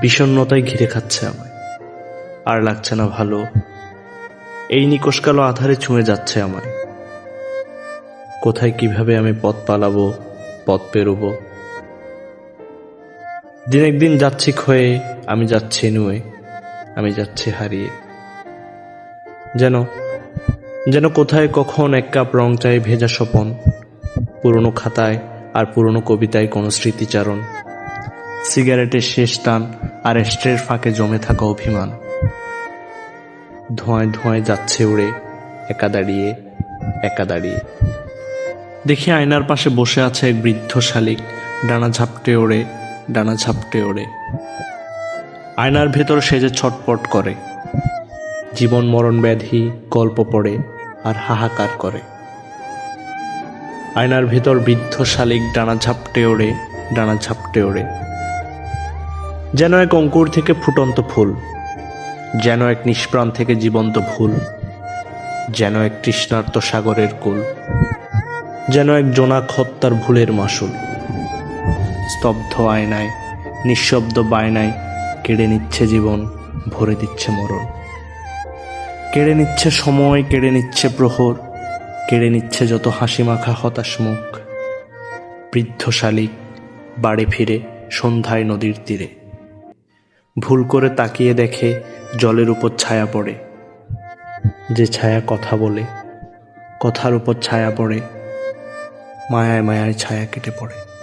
বিষণ্ণতায় ঘিরে খাচ্ছে আমায়। আর লাগছে না ভালো। এই নিকশ কালো আধারে ছুঁয়ে যাচ্ছে আমায়। কোথায় কীভাবে আমি পথ পালাবো, পথ পেরোবো? দিন একদিন যাচ্ছি ক্ষয়ে, আমি যাচ্ছি নুয়ে, আমি যাচ্ছি হারিয়ে। যেন যেন কোথায় কখন এক কাপ রং চাই ভেজা স্বপন, পুরনো খাতায় আর পুরনো কবিতায় কোনো স্মৃতিচারণ। সিগারেটের শেষ টান আর স্ট্রের ফাঁকে জমে থাকা অভিমান। ধোঁয়ায় ধোঁয়ায় যাচ্ছে উড়ে, একা দাঁড়িয়ে একা দাঁড়িয়ে। দেখি আয়নার পাশে বসে আছে এক বৃদ্ধ শালিক। ডানা ঝাপটে ওড়ে, ডানা ঝাপটে ওড়ে। আয়নার ভেতর সেজে ছটপট করে। জীবন মরণ ব্যাধি, গল্প পড়ে আর হাহাকার করে। আয়নার ভেতর বৃদ্ধ শালিক ডানা ঝাপটে ওড়ে, ডানা ঝাপটে ওড়ে। যেন এক অঙ্কুর থেকে ফুটন্ত ফুল, যেন এক নিষ্প্রাণ থেকে জীবন্ত ভুল, যেন এক তৃষ্ণার্ত সাগরের কুল, যেন এক জোনাক হত্যার ভুলের মাসুল। স্তব্ধ আয়নায়, নিঃশব্দ বায়নায় কেড়ে নিচ্ছে জীবন, ভরে দিচ্ছে মরণ। কেড়ে নিচ্ছে সময়, কেড়ে নিচ্ছে প্রহর, কেড়ে নিচ্ছে যত হাসি মাখা হতাশ মুখ। বৃদ্ধ শালিক বাড়ি ফিরে সন্ধ্যায় নদীর তীরে। ভুল করে তাকিয়ে দেখে জলের উপর ছায়া পড়ে। যে ছায়া কথা বলে, কথার উপর ছায়া পড়ে, মায়ায় মায়ায় ছায়া কেটে পড়ে।